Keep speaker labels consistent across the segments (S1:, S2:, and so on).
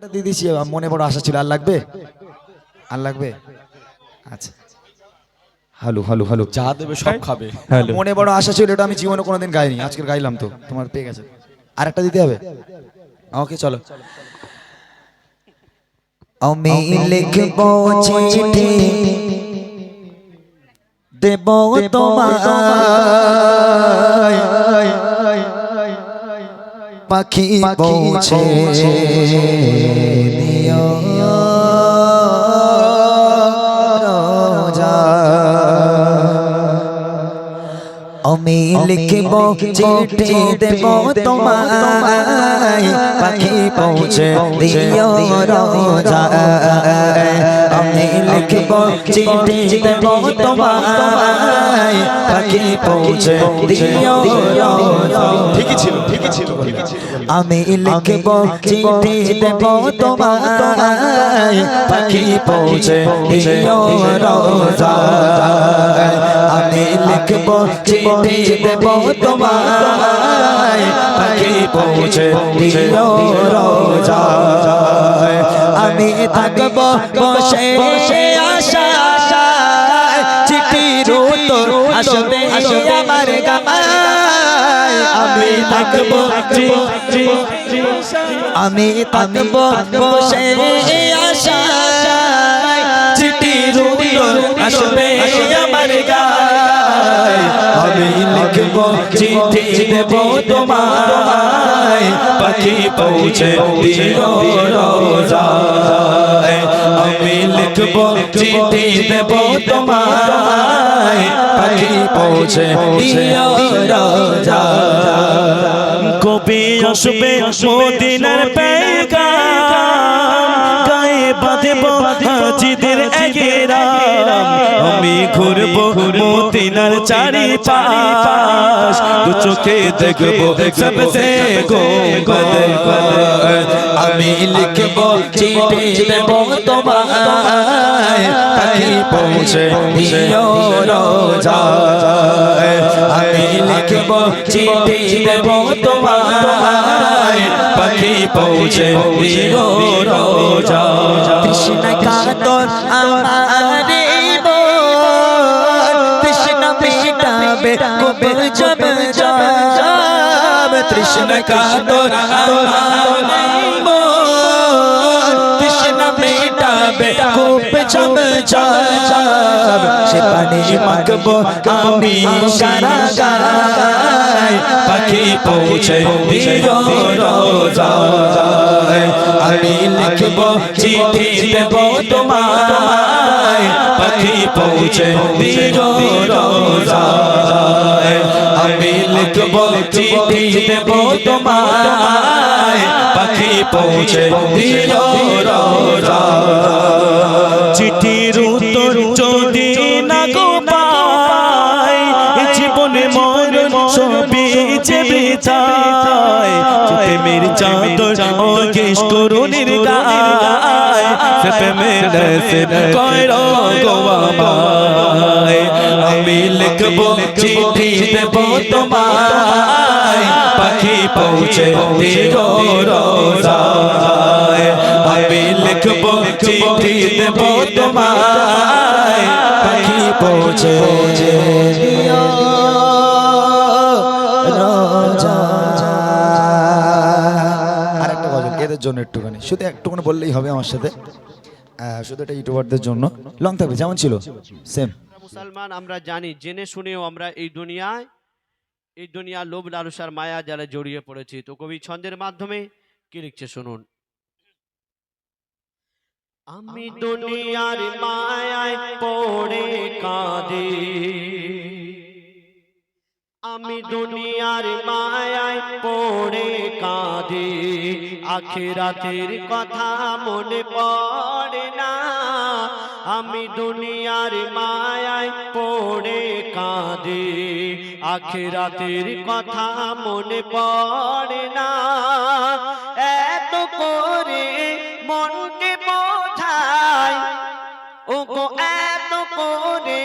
S1: দিয়ে মনে বড় আশা ছিল। আর লাগবে? আর লাগবে? আচ্ছা। হ্যালো হ্যালো হ্যালো
S2: যা দেবে সব খাবে।
S1: মনে বড় আশা ছিল এটা আমি জীবনে কোনোদিন গাইনি। আজকে গাইলাম তো তোমার পেয়ে গেছে। আর একটা দিতে হবে? ওকে চলো। আমি লিখব চিঠি। দেব তোমায়। পাখি পৌঁছে দিও লিখব চিঠি দেব তোমায় পাখি পৌঁছে দিও রাজা আমি লিখব চিঠি দেব তোমায় পাখি পৌঁছে দিও রাজা
S2: ঠিকই ছিল ঠিকই ছিল ঠিকই ছিল
S1: আমি লিখব চিঠি দেব তোমায়। পাখি পৌঁছে দিও রোজা। আমি লিখব চিঠি দেব তোমায়। পাখি পৌঁছে দিও রোজা। আমি থাকব বসে বসে আশা চিঠির উত্তর আসবে আসবে আমার গামায়। আমি থাকব আমি থাকব বসে আশা চিঠির উত্তর আসবে আমার গায়। আমি লিখব চিঠি দেব তোমায়। পাখি পৌঁছে দিও রোজায়। লিখব চিঠি দেব তোমায়। পৌঁছে
S3: কবি আসবে পেগা বাঁধব আমি ঘুরব মদিনার চারি পাশ দু চোখে দেখব সবসে গোবদ
S1: আমি লিখব চিঠি দেব তোমায়। পাখি পৌঁছে দিও রোজায় আমি লিখব চিঠি দেব তোমায়। পাখি পৌঁছে দিও রোজায় কৃষ্ণ কাতর আমার কৃষ্ণ কাতর কৃষ্ণ মিটাবে কবে জব যাব সে পানি মাখব, আমি সারা গায় পাখি পৌঁছে দিও রোজায়। আমি লিখব, চিঠি দেব তোমায়। পাখি পৌঁছে দিও আমি লিখব চিঠি দেব তোমায়। পাখি পৌঁছে দিও
S3: চিঠির উত্তর যদি না গো পাই জীবনে মরণ সবই যে বেচায় প্রেমের চাদর কেশ করুণের গায়। প্রেমের কইরো গো আমায়
S1: আমি লিখব, চিঠি দেব তোমায়। পাখি পৌঁছে দিও রোজায়। আমি লিখব, চিঠি দেব তোমায়। পাখি পৌঁছে জন্য একটুখানি। শুধু একটুখানি বললেই হবে আমার সাথে। শুধু এটা ইউটিউবারদের জন্য। লং থাকবে, যেমন ছিল সেম
S4: মুসলমান আমরা জানি জেনে শুনেও আমরা এই দুনিয়ায় এই দুনিয়া লোভ লালসার মায়া যারা জড়িয়ে পড়েছি তো কবি ছন্দের মাধ্যমে কি লিখছে শুনুন? আমি দুনিয়ার মায়ায় পড়ে কাঁদে। আমি দুনিয়ার মায়ায় পড়ে কাঁদে। আখেরাতের কথা মনে পড়ে। আমি দুনিয়ার মায়ায় পড়ে কাঁদে। আখেরাতের কথা মনে পড়ে না। এত করে মনকে বোঝায় ও এত করে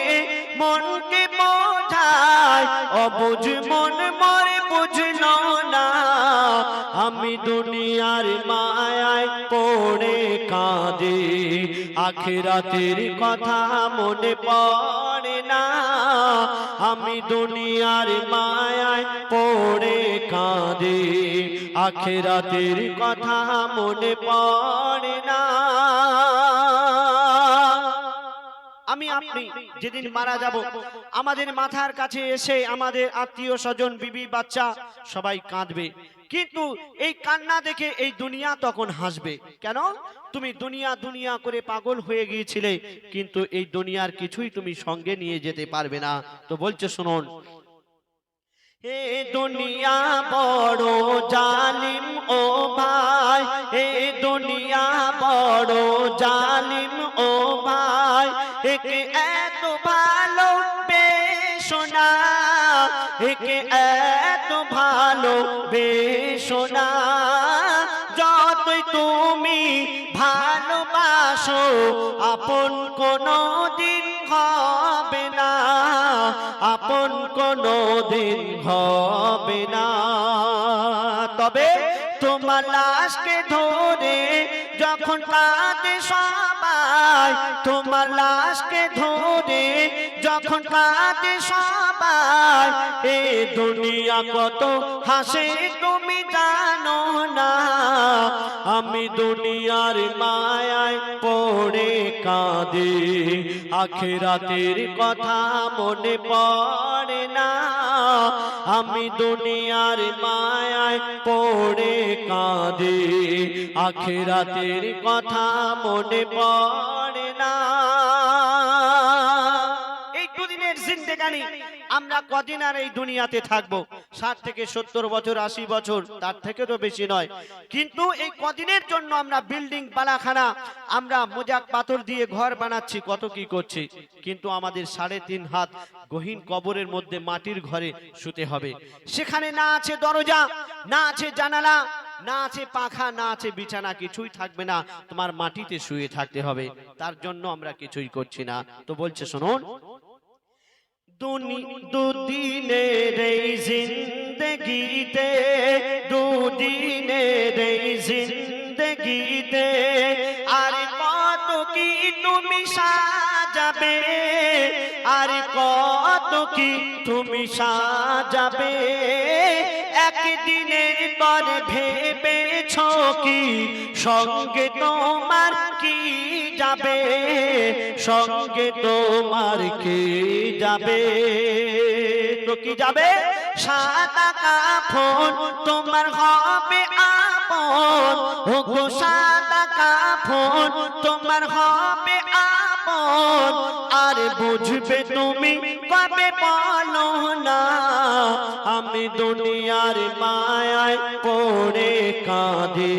S4: মনকে বোঝায় অবুঝ মন মরে বুঝলো না। আমি দুনিয়ার মায়ায় পড়ে কাঁদে। আখেরাতের কথা মনে পড়ে না। আমি দুনিয়ার মায়ায় পড়ে কাঁদে। আখেরাতের কথা মনে পড়ে না। আমি আপনি যেদিন মারা যাব, আমাদের মাথার কাছে এসে আমাদের আত্মীয় স্বজন, বিবি, বাচ্চা সবাই কাঁদবে। কিন্তু এই কান্না দেখে এই দুনিয়া তখন হাসবে। কেন? তুমি দুনিয়া দুনিয়া করে পাগল হয়ে গিয়েছিলে, কিন্তু এই দুনিয়ার কিছুই তুমি সঙ্গে নিয়ে যেতে পারবে না। তো বলছে, শুনুন। এ দুনিয়া বড় জালিম ও ভাই এ দুনিয়া বড় জালিম ও ভাই, একে এত ভালো একে এত ভালো বেশোনা যতই তুমি ভালোবাসো, আপন কোনো দিন হবে না। আপন কোনো দিন হবে না। তবে তোমার লাশকে ধরে যখন কাঁদে সবাই তোমার লাশকে ধরে যখন কাঁদে সবাই, এ দুনিয়া কত হাসে, তুমি জানো না। আমি দুনিয়ার মায়ায় পড়ে কাঁদে। আখেরাতের কথা মনে পড়ে না। আমি দুনিয়ার মায়ায় পড়ে কাঁদে। আখেরাতের কথা মনে পড়ে জিন্দেগানি আমরা কদিন আর এই দুনিয়াতে থাকব? ষাট থেকে সত্তর বছর, আশি বছর, তার থেকে তো বেশি নয়। কিন্তু এই কদিনের জন্য আমরা বিল্ডিং বালাখানা আমরা মোজাক পাথর দিয়ে ঘর বানাচ্ছি, কত কি করছি? কিন্তু আমাদের সাড়ে তিন হাত গহীন কবরের মধ্যে মাটির ঘরে শুতে হবে। সেখানে না আছে দরজা, না আছে জানালা, না আছে পাখা, না আছে বিছানা, কিছুই থাকবে না। তোমার মাটিতে শুয়ে থাকতে হবে। তার জন্য আমরা কিছুই করছি না। তো বলছে শুনুন দুদিনের এই জিন্দগিতে, দুদিনের এই জিন্দগিতে, আর কত কি তুমি সাজাবে, আর কত কি তুমি সাজাবে? একদিনের পর ভেবেছ কি সঙ্গে তোমার কি যাবে, সঙ্গে তোমার কে যাবে? তো কি যাবে? সাদা কাফন, তোমার হবে আপন। ও সাদা কাফন, তোমার হবে আপন। আর বুঝবে তুমি কবে বলো না। আমি দুনিয়ার মায়ায় পড়ে কাঁদে,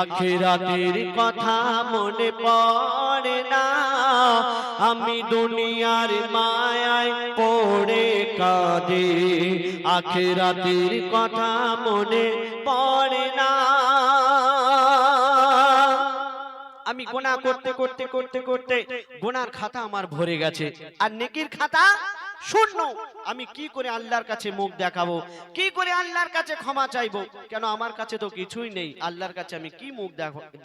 S4: আখেরাতের কথা মনে পড়ে না। আমি দুনিয়ার মায়ায় পড়ে কাঁদে, আখেরাতের কথা মনে পড়ে না। আমি গোনা করতে করতে করতে করতে গোনার খাতা আমার ভরে গেছে। আর নেকির খাতা? শূন্য। আমি কি করে আল্লাহর কাছে মুখ দেখাবো? কি করে আল্লাহর কাছে ক্ষমা চাইব? কেন আমার কাছে তো কিছুই নেই। আল্লাহর কাছে আমি কি মুখ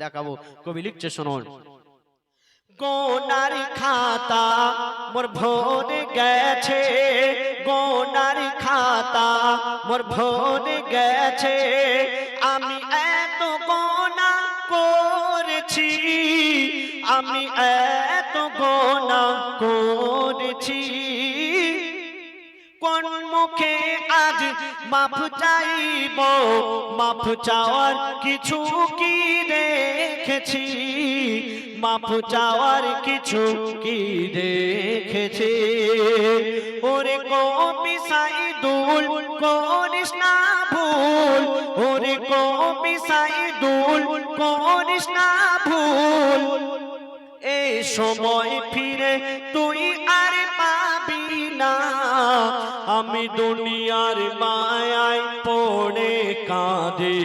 S4: দেখাবো? কবি লিখছে শুনুন। গোনার খাতা মোর ভরে গেছে। গোনার খাতা মোর ভরে গেছে। আমি এত গোনা করেছি। আমি এত গোনা করেছি। কোন মুখে আজ মাফ চাইব? মাফ চাওয়ার কিছু কি রেখেছি? মাফ চাওয়ার কিছু কি রেখেছি? ওরে কবি সাইদুল, করিস না ভুল। ওরে কবি সাইদুল, করিস না ভুল। সময় ফিরে তুই আর পাবি না। আমি দুনিয়ার মায়ায় পড়ে কাঁদে।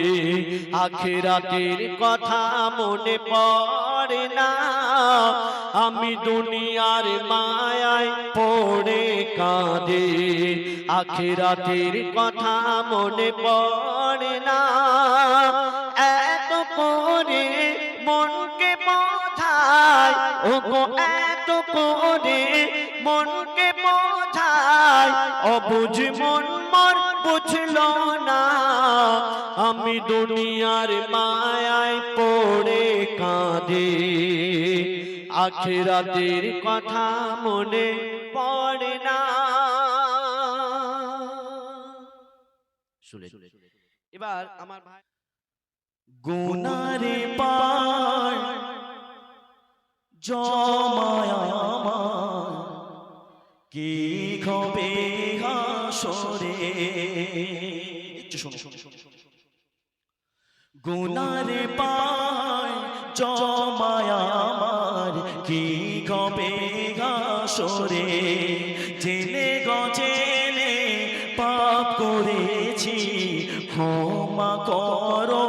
S4: আখেরাতের কথা মনে পড়ে না। আমি দুনিয়ার মায়ায় পড়ে কাঁদে। আখিরাতের কথা মনে পড়ে না। এত করে মনকে বোঝায়। ও গো এত করে মনকে বোঝায়। অবুঝ মন মন বুঝলো না। আমি দুনিয়ার মায়ায় পড়ে কাঁদে। আখেরাতের কথা মনে পড়ে না। শুনে। এবার আমার ভাই
S3: গুনারে পার জমায়া আমার কি হবে হাসরে? গুনারে পার জমায়া আমার কি হবে হাসরে? জেনে গজেনে পাপ করেছি, ক্ষমা করো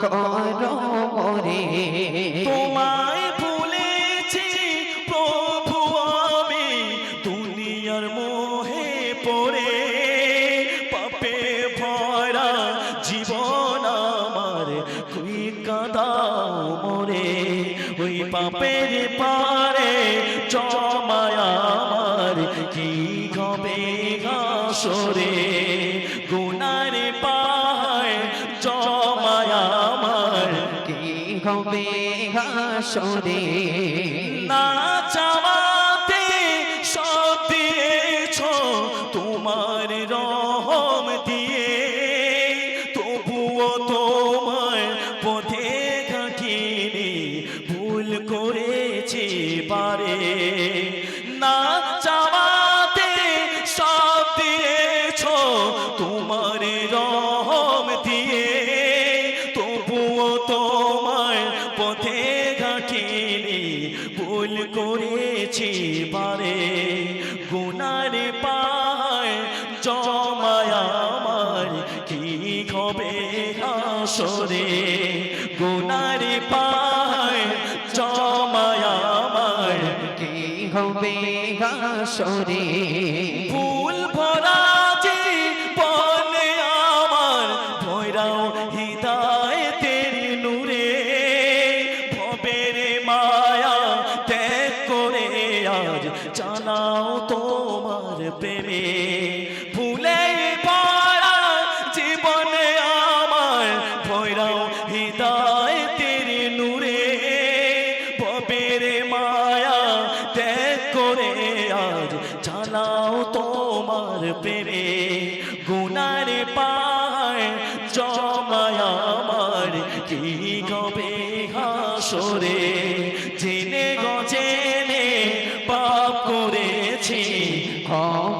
S5: করো মোরে।
S3: তোমায় ভুলেছি, প্রভু আমি। দুনিয়ার মোহে পড়ে, পাপে ভরা জীবন আমার। তুই কাদাও মরে, ওই পাপের পারে
S5: হাসরে
S3: করেছি আজ জানাও তোমার প্রেমে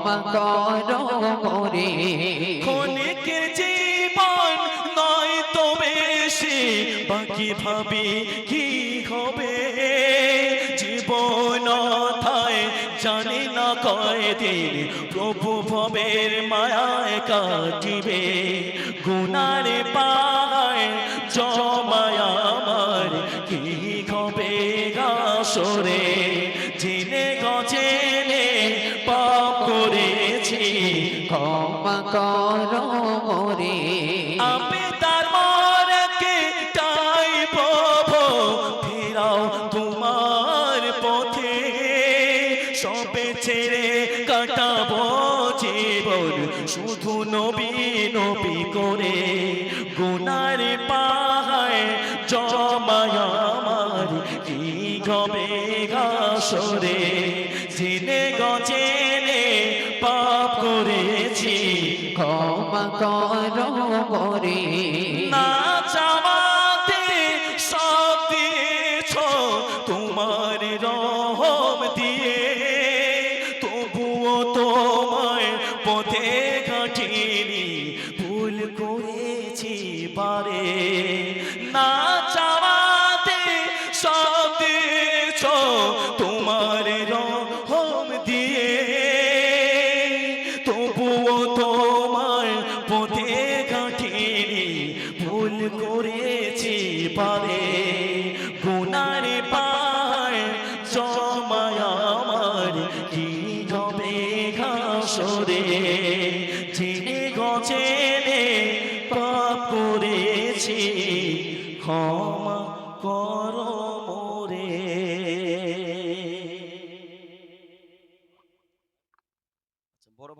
S5: ক্ষমা করো মোরে।
S3: জীবন নয় তো বেশি, বাকি ভাবি কি হবে? জীবন থায় জানি না কয়দিন, প্রভু ভবের মায়ায় কাটিবে। গুনার পায় জমায় আমার, কি হবে গাসরে জেনে
S5: ক্ষমা করো মোরে
S3: আমি তার মরকে প্রভু, ফিরাও তোমার পথে। সবে ছেড়ে কাটাবো জীবন, শুধু নবী নবী করে। গুনার পাহায় জমায় আমার, কি গবে গাসরে জেনে গজেনে পাপ করেছি
S5: ক্ষমা করো মোরে।
S3: না চাওয়াতে সব দিয়েছ, তোমার রহম দিয়ে। তবুও তোমায় পথে ঘাটিনি ভুল করেছি পারে। না চাওয়াতে সব তোমার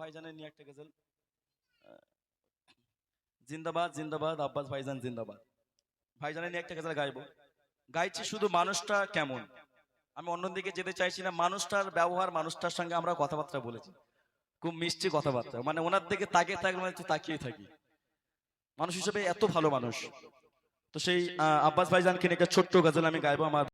S2: ভাইজানের নিয়ে একটা গজল। জিন্দাবাদ জিন্দাবাদ, আব্বাস ভাইজান, জিন্দাবাদ। ভাইজানের নিয়ে একটা গজল গাইবো। গাইছি শুধু মানুষটা কেমন। আমি অন্যদিকে যেতে চাইছি না, মানুষটার ব্যবহার, মানুষটার সঙ্গে আমরা কথাবার্তা বলেছি। খুব মিষ্টি কথাবার্তা। মানে ওনার দিকে তাকিয়ে থাকলে মানে তাকিয়ে থাকি। মানুষ হিসেবে এত ভালো মানুষ। তো সেই আব্বাস ভাইজানকে নিয়ে একটা ছোট্ট গজল আমি গাইবো আমার